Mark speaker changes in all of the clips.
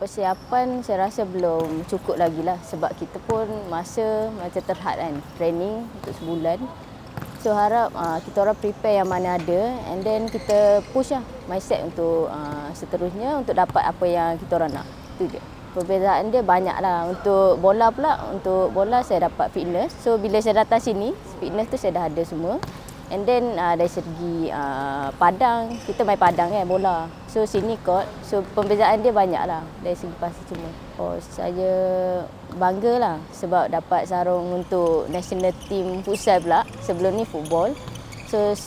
Speaker 1: persiapan saya rasa belum cukup lagi lah sebab kita pun masa macam terhad kan training untuk sebulan. So harap uh, kita orang prepare yang mana ada and then kita push lah mindset untuk uh, seterusnya untuk dapat apa yang kita orang nak. Itu je. Perbezaan dia banyak lah. Untuk bola pula, untuk bola saya dapat fitness. So bila saya datang sini, fitness tu saya dah ada semua. And then uh, dari segi uh, padang, kita main padang kan bola. So sini court, so pembezaan dia banyak lah dari segi pasal semua. Oh saya bangga lah sebab dapat sarung untuk national team futsal pula. Sebelum ni football. So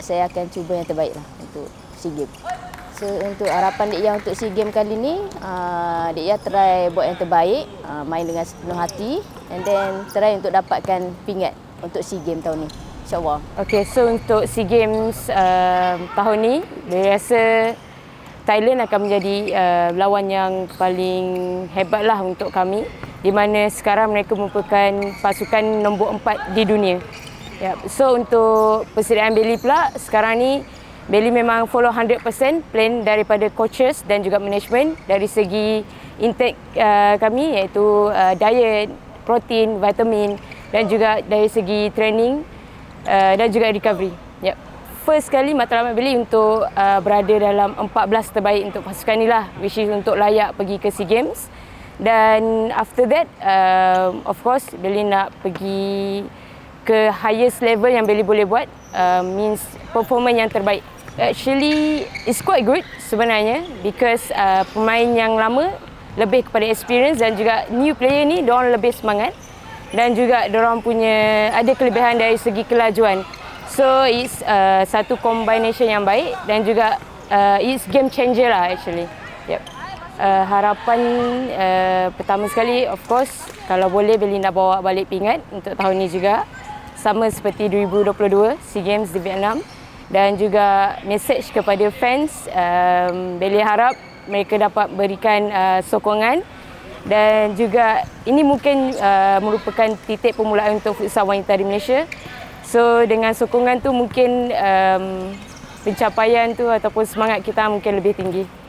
Speaker 1: saya akan cuba yang terbaik lah untuk SEA Games. So untuk harapan Dek Yang untuk SEA Games kali ni, uh, Dek Yang try buat yang terbaik, uh, main dengan sepenuh hati and then try untuk dapatkan pingat untuk SEA Games tahun ni. InsyaAllah.
Speaker 2: Okay, so untuk SEA Games uh, tahun ni, saya rasa Thailand akan menjadi uh, lawan yang paling hebat lah untuk kami di mana sekarang mereka merupakan pasukan nombor empat di dunia. Yep. So untuk persediaan Beli pula sekarang ni Beli memang follow 100% plan daripada coaches dan juga management dari segi intake uh, kami iaitu uh, diet, protein, vitamin dan juga dari segi training uh, dan juga recovery. Yep. First kali matlamat Beli untuk uh, berada dalam 14 terbaik untuk pasukan ni lah which is untuk layak pergi ke SEA Games. Dan after that, uh, of course, Beli nak pergi ke highest level yang Bailey boleh buat uh, means performance yang terbaik. Actually, it's quite good sebenarnya because uh, pemain yang lama lebih kepada experience dan juga new player ni diorang lebih semangat dan juga diorang punya ada kelebihan dari segi kelajuan. So it's uh, satu combination yang baik dan juga uh, it's game changer lah actually. Yep. Uh, harapan uh, pertama sekali of course kalau boleh Belinda bawa balik pingat untuk tahun ni juga sama seperti 2022 SEA Games di Vietnam dan juga message kepada fans um, Beli harap mereka dapat berikan uh, sokongan dan juga ini mungkin uh, merupakan titik permulaan untuk futsal wanita di Malaysia. So dengan sokongan tu mungkin um, pencapaian tu ataupun semangat kita mungkin lebih tinggi.